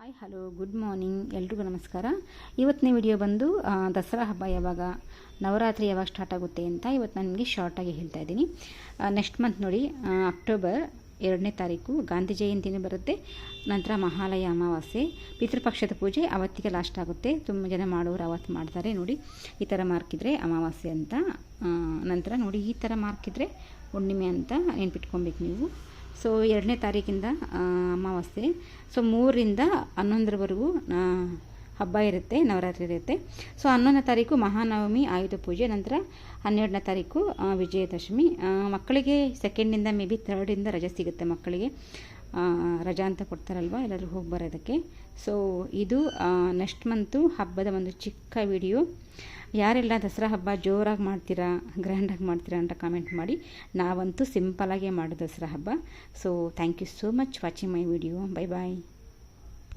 Hi hello good morning ಎಲ್ರಿಗೂ ನಮಸ್ಕಾರ. ಇವತ್ತಿನ ವಿಡಿಯೋ ಬಂದು ದಸರಾ ಹಬ್ಬ ಯಾವಾಗ, ನವರಾತ್ರಿ ಯಾವಾಗ ಸ್ಟಾರ್ಟ್ ಆಗುತ್ತೆ ಅಂತ ಇವತ್ತು ನಾನು ನಿಮಗೆ ಶಾರ್ಟಾಗಿ ಹೇಳ್ತಾ ಇದ್ದೀನಿ. ನೆಕ್ಸ್ಟ್ ಮಂತ್ ನೋಡಿ ಅಕ್ಟೋಬರ್ ಎರಡನೇ ತಾರೀಕು ಗಾಂಧಿ ಜಯಂತಿನೂ ಬರುತ್ತೆ. ನಂತರ ಮಹಾಲಯ ಅಮಾವಾಸ್ಯೆ, ಪಿತೃಪಕ್ಷದ ಪೂಜೆ, ಅವತ್ತಿಗೆ ಲಾಸ್ಟ್ ಆಗುತ್ತೆ. ತುಂಬ ಜನ ಮಾಡೋರು ಅವತ್ತು ಮಾಡ್ತಾರೆ ನೋಡಿ. ಈ ಥರ ಮಾರ್ಕಿದ್ರೆ ಅಮಾವಾಸ್ಯೆ ಅಂತ ನಂತರ ನೋಡಿ ಈ ಥರ ಮಾರ್ಕಿದ್ರೆ ಹುಣ್ಣಿಮೆ ಅಂತ ನೆನ್ಪಿಟ್ಕೊಬೇಕು ನೀವು. ಸೊ ಎರಡನೇ ತಾರೀಕಿಂದ ಅಮಾವಾಸ್ಯೆ. ಸೊ ಮೂರರಿಂದ ಹನ್ನೊಂದರವರೆಗೂ ಹಬ್ಬ ಇರುತ್ತೆ, ನವರಾತ್ರಿ ಇರುತ್ತೆ. ಸೊ ಹನ್ನೊಂದನೇ ತಾರೀಕು ಮಹಾನವಮಿ, ಆಯುಧ ಪೂಜೆ, ನಂತರ ಹನ್ನೆರಡನೇ ತಾರೀಕು ವಿಜಯದಶಮಿ. ಮಕ್ಕಳಿಗೆ ಸೆಕೆಂಡಿಂದ ಮೇ ಬಿ ಥರ್ಡಿಂದ ರಜೆ ಸಿಗುತ್ತೆ ಮಕ್ಕಳಿಗೆ. ರಜಾ ಅಂತ ಕೊಡ್ತಾರಲ್ವ, ಎಲ್ಲರೂ ಹೋಗಿ ಬರೋದಕ್ಕೆ. ಸೊ ಇದು ನೆಕ್ಸ್ಟ್ ಮಂತು ಹಬ್ಬದ ಒಂದು ಚಿಕ್ಕ ವಿಡಿಯೋ ಯಾರೆಲ್ಲ ದಸರಾ ಹಬ್ಬ ಜೋರಾಗಿ ಮಾಡ್ತೀರಾ ಗ್ರ್ಯಾಂಡಾಗಿ ಮಾಡ್ತೀರಾ ಅಂತ ಕಾಮೆಂಟ್ ಮಾಡಿ. ನಾವಂತೂ ಸಿಂಪಲಾಗೇ ಮಾಡೋದು ದಸರಾ ಹಬ್ಬ. So thank you so much watching my video bye bye